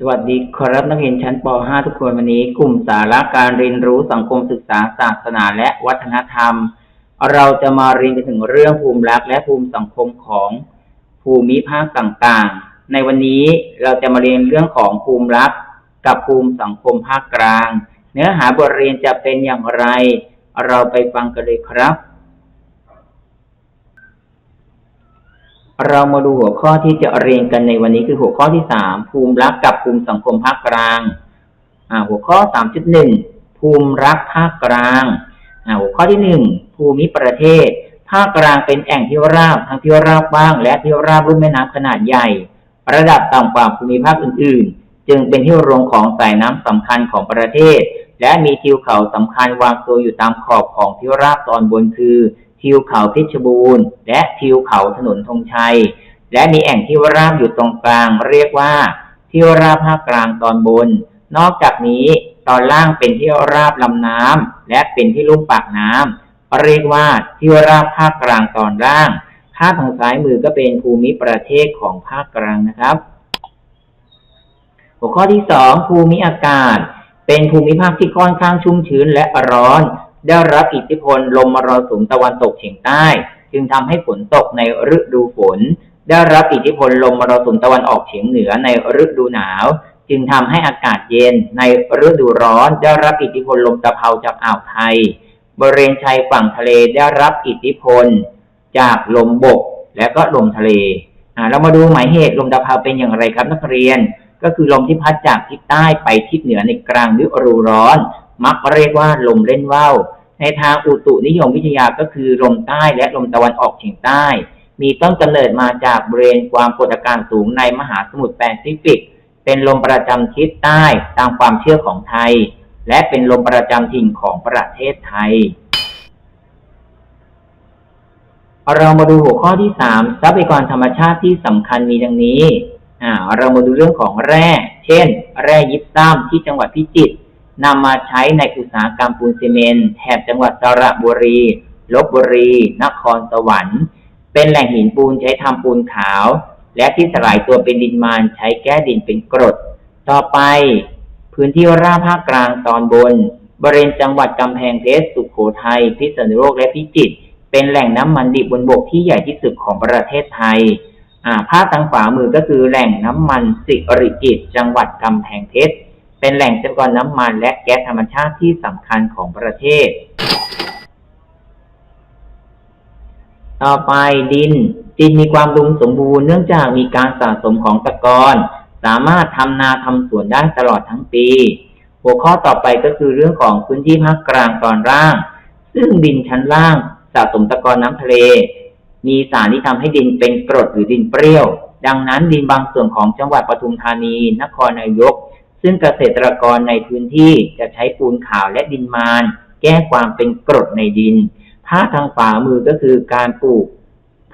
สวัสดีครับนักเรียนชั้นป .5 ทุกคนวันนี้ กลุ่มสาระการเรียนรู้สังคมศึกษาศาสนาและวัฒนธรรม เราจะมาเรียนกันถึงเรื่องภูมิรักและภูมิสังคมของภูมิภาคต่างๆ ในวันนี้เราจะมาเรียนเรื่องของภูมิรักกับภูมิสังคมภาคกลาง เนื้อหาบทเรียนจะเป็นอย่างไร เราไปฟังกันเลยครับ เรามาดูหัวข้อที่จะเรียนกันในวันนี้คือหัวข้อที่สามภูมิรักกับภูมิสังคมภาคกลาง หัวข้อสามจุดหนึ่งภูมิรักภาคกลางหัวข้อที่หนึ่งภูมิประเทศ ภาคกลางเป็นแอ่งที่ราบทั้งที่ราบบ้าง และที่ราบรุ่มแม่น้ำขนาดใหญ่ ระดับต่ำกว่าภูมิภาคอื่น ๆ จึงเป็นที่รวมของสายน้ำสำคัญของประเทศ และมีทิวเขาสำคัญวางตัวอยู่ตามขอบของที่ราบตอนบนคือ ทิวเขาเพชรบูรณ์ และทิวเขาถนนธงชัย และมีแอ่งที่ราบอยู่ตรงกลางเรียกว่าทิวราบภาคกลางตอนบน นอกจากนี้ตอนล่างเป็นที่ราบลำน้ำและเป็นที่ลุ่มปากน้ำเรียกว่าทิวราบภาคกลางตอนล่างภาพทางซ้ายมือก็เป็นภูมิประเทศของภาคกลางนะครับ หัวข้อที่สองภูมิอากาศ เป็นภูมิภาคที่ค่อนข้างชุ่มชื้นและร้อน ได้รับอิทธิพลลมมรสุมตะวันตกเฉียงใต้ จึงทำให้ฝนตกในฤดูฝน ได้รับอิทธิพลลมมรสุมตะวันออกเฉียงเหนือในฤดูหนาว จึงทำให้อากาศเย็นในฤดูร้อน ได้รับอิทธิพลลมตะเภาจากอ่าวไทย บริเวณชายฝั่งทะเลได้รับอิทธิพล จากลมบกและก็ลมทะเลอ่าเรามาดูหมายเหตุลมตะเภาเป็นอย่างไรครับนักเรียน ก็คือลมที่พัดจากทิศใต้ไปทิศเหนือในกลางฤดูร้อน มักเรียกว่าลมเล่นว่าว ในทางอุตุนิยมวิทยาก็คือลมใต้และลมตะวันออกเฉียงใต้ มีต้นกำเนิดมาจากบริเวณความกดอากาศสูงในมหาสมุทรแปซิฟิก เป็นลมประจำทิศใต้ตามความเชื่อของไทย และเป็นลมประจำถิ่นของประเทศไทย เรามาดูหัวข้อที่สามทรัพยากรธรรมชาติที่สำคัญมีดังนี้เรามาดูเรื่องของแร่ เช่น แร่ยิปซัมที่จังหวัดพิจิตร นำมาใช้ในอุตสาหกรรมปูนซีเมนต์แถบจังหวัดสระบุรีลบบุรี นครสวรรค์ เป็นแหล่งหินปูนใช้ทำปูนขาว และที่สลายตัวเป็นดินมานใช้แก้ดินเป็นกรด ต่อไป พื้นที่ราบภาคกลางตอนบน บริเวณจังหวัดกำแพงเพชรสุขโขทัยพิษณุโลกและพิจิตรเป็นแหล่งน้ำมันดิบบนบกที่ใหญ่ที่สุดของประเทศไทยอ่าภาพทางขวามือก็คือแหล่งน้ำมันสิริกิตจังหวัดกำแพงเพชร เป็นแหล่งทรัพยากรน้ำมันและแก๊สธรรมชาติที่สำคัญของประเทศ ต่อไปดิน ดินมีความรุมสมบูรณ์เนื่องจากมีการสะสมของตะกอนสามารถทำนาทำสวนได้ตลอดทั้งปี หัวข้อต่อไปก็คือเรื่องของพื้นที่ภาคกลางตอนล่าง ซึ่งดินชั้นล่างสะสมตะกอนน้ำทะเล มีสารที่ทำให้ดินเป็นกรดหรือดินเปรี้ยว ดังนั้นดินบางส่วนของจังหวัดปทุมธานี นครนายก ซึ่งเกษตรกรในพื้นที่จะใช้ปูนขาวและดินมาน แก้ความเป็นกรดในดิน ภาพทางขวามือก็คือการปลูก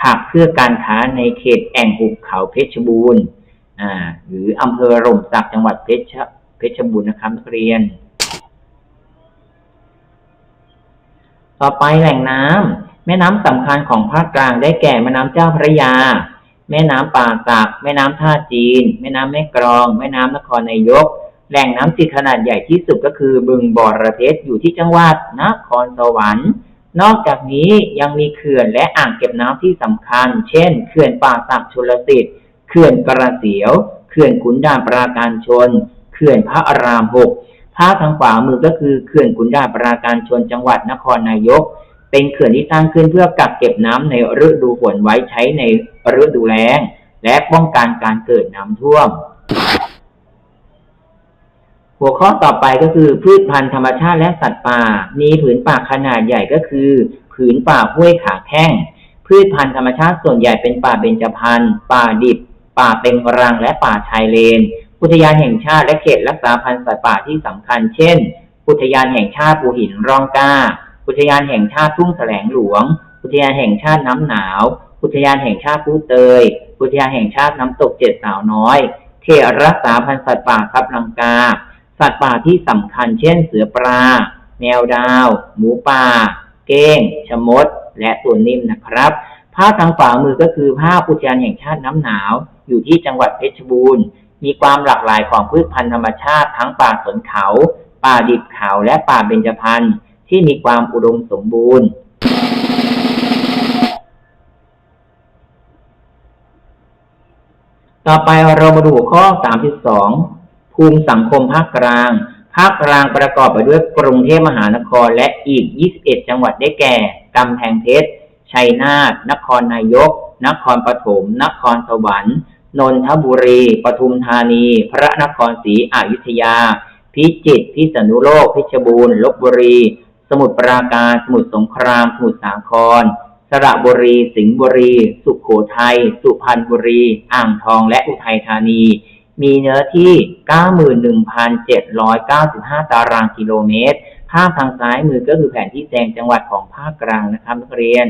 ผักเพื่อการค้าในเขตแอ่งหุบเขาเพชรบูรณ์อ่าหรืออำเภอร่มสักจังหวัดเพชรเพชรบูรณ์นะครับนักเรียน ต่อไปแหล่งน้ำแม่น้ำสำคัญของภาคกลางได้แก่แม่น้ำเจ้าพระยา แม่น้ำป่าสัก แม่น้ำท่าจีน แม่น้ำแม่กรอง แม่น้ำนครนายก แหล่งน้ำสิขนาดใหญ่ที่สุดก็คือบึงบอระเพ็ดอยู่ที่จังหวัดนครสวรรค์ นอกจากนี้ยังมีเขื่อนและอ่างเก็บน้ำที่สำคัญ เช่น เขื่อนป่าสักชลสิทธิ์ เขื่อนกระเสียว เขื่อนขุนด่านปราการชน เขื่อนพระอารามหกภาพทางขวามือก็คือเขื่อนขุนด่านปราการชนจังหวัดนครนายก เป็นเขื่อนที่สร้างขึ้นเพื่อกักเก็บน้ำในฤดูฝนไว้ใช้ในฤดูแล้ง และป้องกันการเกิดน้ำท่วม หัวข้อต่อไปก็คือพืชพันธุ์ธรรมชาติและสัตว์ป่า มีผืนป่าขนาดใหญ่ก็คือ ผืนป่าห้วยขาแข้ง พืชพันธุ์ธรรมชาติส่วนใหญ่เป็นป่าเบญจพรรณป่าดิบ ป่าเต็งรังและป่าชายเลน อุทยานแห่งชาติและเขตรักษาพันธุ์สัตว์ป่าที่สำคัญ เช่น อุทยานแห่งชาติภูหินร่องกล้า อุทยานแห่งชาติทุ่งแสลงหลวง อุทยานแห่งชาติน้ำหนาว อุทยานแห่งชาติผู้เตย อุทยานแห่งชาติน้ำตกเจ็ดสาวน้อย เขตรักษาพันธุ์สัตว์ป่าทับลังกา สัตว์ป่าที่สำคัญเช่นเสือปลา แมวดาว หมูป่า เก้ง ชมด และตัวนิ่มนะครับภาพทางขวามือก็คือภาพอุทยานแห่งชาติน้ำหนาว อยู่ที่จังหวัดเพชรบูรณ์ มีความหลากหลายของพืชพันธุ์ธรรมชาติทั้งป่าสนเขา ป่าดิบเขาและป่าเบญจพรรณ ที่มีความอุดมสมบูรณ์ ต่อไปเรามาดูข้อ 3.2 ภูมิสังคมภาคกลาง ภาคกลางประกอบไปด้วยกรุงเทพมหานครและอีก 21 จังหวัดได้แก่ กำแพงเพชร ชัยนาท นครนายก นครปฐม นครสวรรค์ นนทบุรี ปทุมธานี พระนครศรีอยุธยา พิจิตร พิษณุโลกเพชบูรณ์ ลบบุรี สมุทรปราการ สมุทรสงคราม สมุทรสาคร สระบุรี สิงห์บุรี สุขโขทัย สุพรรณบุรี อ่างทอง และอุทัยธานี มีเนื้อที่ 91,795 ตารางกิโลเมตร ภาพทางซ้ายมือก็คือแผนที่แสดงจังหวัดของภาคกลางนะครับนักเรียน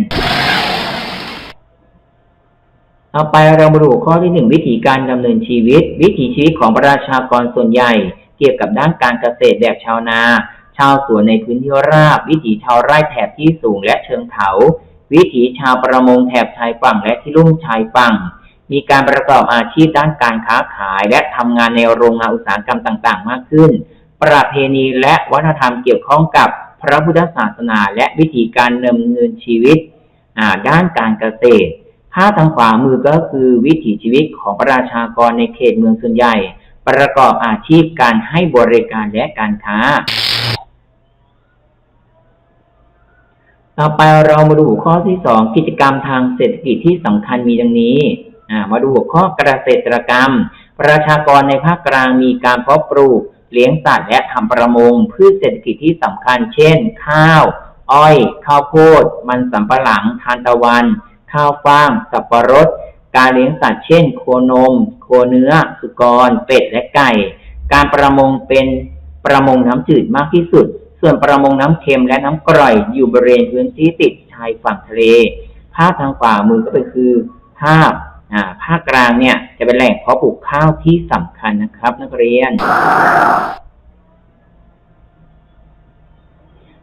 ต่อไปเรามาดูข้อที่หนึ่งวิธีการดำเนินชีวิต วิถีชีวิตของประชากรส่วนใหญ่ เกี่ยวกับด้านการเกษตรแบบชาวนาาวสวนในพื้นที่ราบ วิถีชาวไร่แถบที่สูงและเชิงเขา วิถีชาวประมงแถบชายฝั่งและที่ลุ่มชายฝั่ง มีการประกอบอาชีพด้านการค้าขาย และทำงานในโรงงานอุตสาหกรรมต่าง ๆ มากขึ้น ประเพณีและวัฒนธรรมเกี่ยวข้องกับพระพุทธศาสนา และวิธีการดำเนินชีวิตด้านการเกษตรภาพทางขวามือก็คือวิถีชีวิตของประชากรในเขตเมืองส่วนใหญ่ ประกอบอาชีพการให้บริการและการค้า ต่อไปเรามาดูหัวข้อที่สองกิจกรรมทางเศรษฐกิจที่สำคัญมีดังนี้มาดูหัวข้อเกษตรกรรม ประชากรในภาคกลางมีการเพาะปลูก เลี้ยงสัตว์และทำประมงพืชเศรษฐกิจที่สำคัญ เช่น ข้าว อ้อย ข้าวโพด มันสำปะหลัง ทานตะวัน ข้าวฟ่าง สับปะรด การเลี้ยงสัตว์เช่น โคนม โคเนื้อ สุกร เป็ดและไก่ การประมงเป็นประมงน้ำจืดมากที่สุด ส่วนประมงน้ำเค็มและน้ำกร่อยอยู่บริเวณพื้นที่ติดชายฝั่งทะเล ภาพทางขวามือก็เป็นคือภาพภาคกลางเนี่ยจะเป็นแหล่งเพาะปลูกข้าวที่สำคัญนะครับ นักเรียน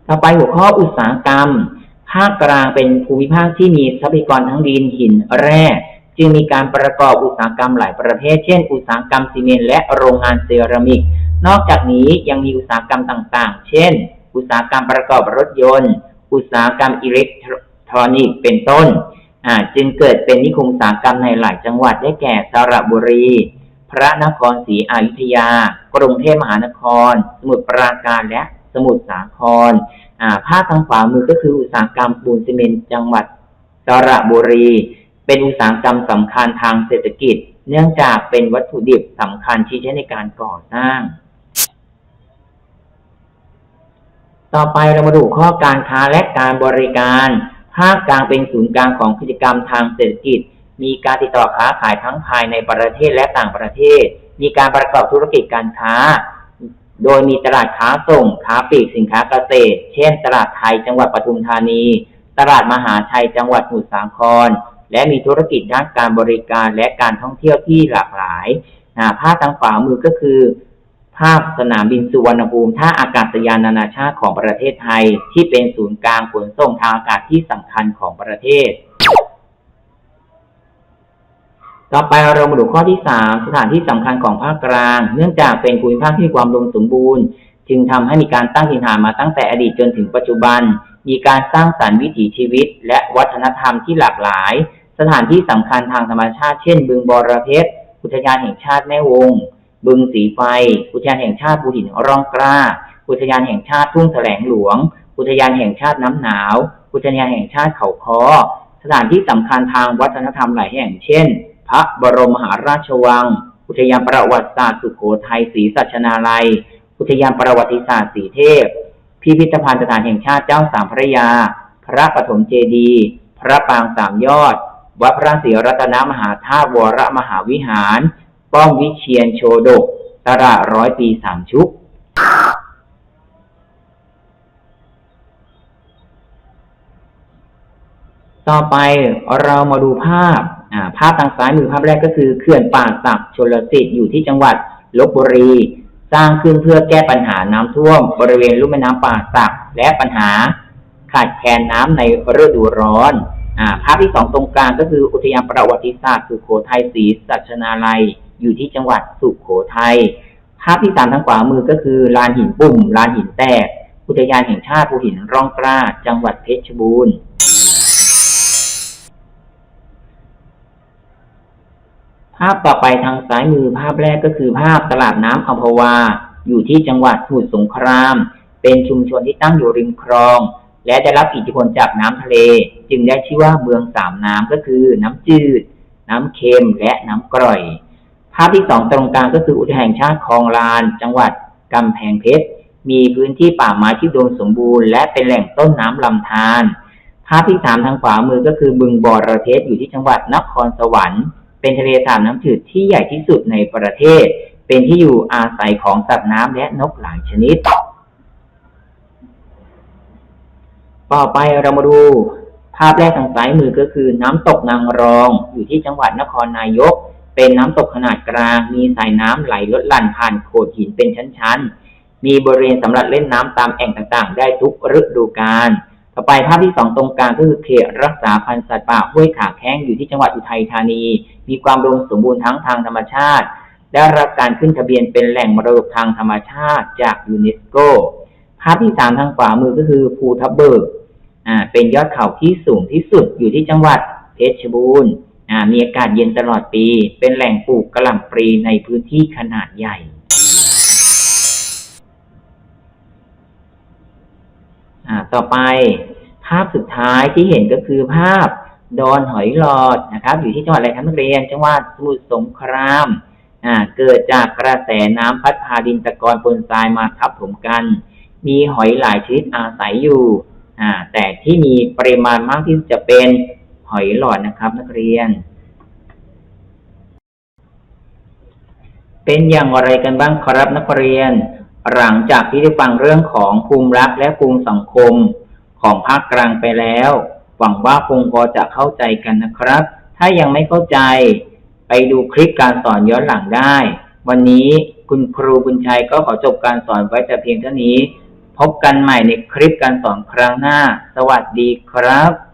ต่อไปหัวข้ออุตสาหกรรม ภาคกลางเป็นภูมิภาคที่มีทรัพยากรทั้งดินหินแร่ จึงมีการประกอบอุตสาหกรรมหลายประเภท เช่น อุตสาหกรรมซีเมนต์และโรงงานเซรามิก นอกจากนี้ยังมีอุตสาหกรรมต่างๆ เช่น อุตสาหกรรมประกอบรถยนต์ อุตสาหกรรมอิเล็กทรอนิกส์เป็นต้น จึงเกิดเป็นนิคมอุตสาหกรรมในหลายจังหวัดได้แก่สระบุรี พระนครศรีอยุธยา กรุงเทพมหานคร สมุทรปราการและสมุทรสาครภาพทางขวามือก็คืออุตสาหกรรมปูนซีเมนต์จังหวัดสระบุรี เป็นอุตสาหกรรมสำคัญทางเศรษฐกิจ เนื่องจากเป็นวัตถุดิบสำคัญที่ใช้ในการก่อสร้าง ต่อไปเรามาดูข้อการค้าและการบริการภาคกลางเป็นศูนย์กลางของกิจกรรมทางเศรษฐกิจ มีการติดต่อค้าขายทั้งภายในประเทศและต่างประเทศ มีการประกอบธุรกิจการค้า โดยมีตลาดค้าส่ง ค้าปลีกสินค้าเกษตร เช่น ตลาดไทยจังหวัดปทุมธานี ตลาดมหาชัยจังหวัดสมุทรสาคร และมีธุรกิจด้านการบริการและการท่องเที่ยวที่หลากหลายภาพทางขวามือก็คือ ภาพสนามบินสุวรรณภูมิท่าอากาศยานนานาชาติของประเทศไทย ที่เป็นศูนย์กลางขนส่งทางอากาศที่สำคัญของประเทศ ต่อไปเรามาดูข้อที่สามสถานที่สำคัญของภาคกลาง เนื่องจากเป็นภูมิภาคที่มีความอุมสมบูรณ์ จึงทำให้มีการตั้งถิ่นฐานมาตั้งแต่อดีตจนถึงปัจจุบัน มีการสร้างสรรค์วิถีชีวิต และวัฒนธรรมที่หลากหลาย สถานที่สำคัญทางธรรมชาติ เช่น บึงบอระเพชรอุทยานแห่งชาติแม่วง บึงสีไฟ อุทยานแห่งชาติภูหินร่องกล้า อุทยานแห่งชาติทุ่งแสลงหลวง อุทยานแห่งชาติน้ำหนาว อุทยานแห่งชาติเขาค้อ สถานที่สำคัญทางวัฒนธรรมหลายแห่ง เช่น พระบรมมหาราชวัง อุทยานประวัติศาสตร์สุโขทัยศรีสัชนาลัย อุทยานประวัติศาสตร์สีเทพ พิพิธภัณฑ์สถานแห่งชาติเจ้าสามพระยา พระปฐมเจดีย์ พระปางสามยอด วัดพระศรีรัตนมหาธาตุวรมหาวิหาร ป้อมวิเชียนโชดกตลาดร้อยปีสามชุก ต่อไปเรามาดูภาพภาพทางซ้ายมือภาพแรกก็คือเขื่อนป่าสักชลสิทธิ์อยู่ที่จังหวัดลบบุรี สร้างขึ้นเพื่อแก้ปัญหาน้ำท่วม บริเวณลุ่มแม่น้ำป่าสักและปัญหาขาดแคลนน้ำในฤดูร้อน อ่าภาพที่สองตรงกลางก็คืออุทยานประวัติศาสตร์สุโขทัยศรีสัชนาลัย อยู่ที่จังหวัดสุโขทัยภาพที่สามทางขวามือก็คือลานหินปุ่มลานหินแตก อุทยานแห่งชาติภูหินร่องกล้า จังหวัดเพชรบูรณ์ภาพต่อไปทางซ้ายมือภาพแรกก็คือภาพตลาดน้ำอัมพวา อยู่ที่จังหวัดสมุทรสงคราม เป็นชุมชนที่ตั้งอยู่ริมคลอง และได้รับอิทธิพลจากน้ำทะเล จึงได้ชื่อว่าเมืองสามน้ำก็คือ น้ำจืด น้ำเค็มและน้ำกร่อย ภาพที่สองตรงกลางก็คืออุทยานแห่งชาติคลองลาน จังหวัดกำแพงเพชรมีพื้นที่ป่าไม้ที่อุดมสมบูรณ์และเป็นแหล่งต้นน้ำลำธารภาพที่สามทางขวามือก็คือบึงบอระเทศอยู่ที่จังหวัดนครสวรรค์ เป็นทะเลสาบน้ำจืดที่ใหญ่ที่สุดในประเทศ เป็นที่อยู่อาศัยของสัตว์น้ำและนกหลายชนิด ต่อไปเรามาดูภาพแรกทางซ้ายมือก็คือน้ำตกนางรอง อยู่ที่จังหวัดนครนายก เป็นน้ำตกขนาดกลาง มีสายน้ำไหลลดหลั่นผ่านโขดหินเป็นชั้นๆ มีบริเวณสำหรับเล่นน้ำตามแอ่งต่างๆ ได้ทุกฤดูกาลต่อไปภาพที่สองตรงกลางก็คือเขตรักษาพันธุ์สัตว์ป่าห้วยขาแข้งอยู่ที่จังหวัดอุทัยธานี มีความอุดมสมบูรณ์ทั้งทางธรรมชาติ ได้รับการขึ้นทะเบียนเป็นแหล่งมรดกทางธรรมชาติจากยูเนสโก ภาพที่สามทางขวามือก็คือภูทับเบิกอ่าเป็นยอดเขาที่สูงที่สุดอยู่ที่จังหวัดเพชรบูรณ์อ่ามีอากาศเย็นตลอดปี เป็นแหล่งปลูกกระหล่ำปลีในพื้นที่ขนาดใหญ่อ่าต่อไปภาพสุดท้ายที่เห็นก็คือภาพดอนหอยหลอดนะครับ อยู่ที่จังหวัดอะไรครับนักเรียนจังหวัดสมุทรสงครามอ่าเกิดจากกระแสน้ำพัดพาดินตะกอนปนทรายมาทับถมกัน มีหอยหลายชนิดอาศัยอยู่อ่าแต่ที่มีปริมาณมากที่สุดจะเป็นหอยหลอดนะครับ นักเรียน เป็นอย่างไรกันบ้างครับนักเรียน หลังจากที่ได้ฟังเรื่องของภูมิรักและภูมิสังคมของภาคกลางไปแล้ว หวังว่าคงพอจะเข้าใจกันนะครับ ถ้ายังไม่เข้าใจ ไปดูคลิปการสอนย้อนหลังได้ วันนี้คุณครูบุญชัยก็ขอจบการสอนไว้แต่เพียงเท่านี้ พบกันใหม่ในคลิปการสอนครั้งหน้า สวัสดีครับ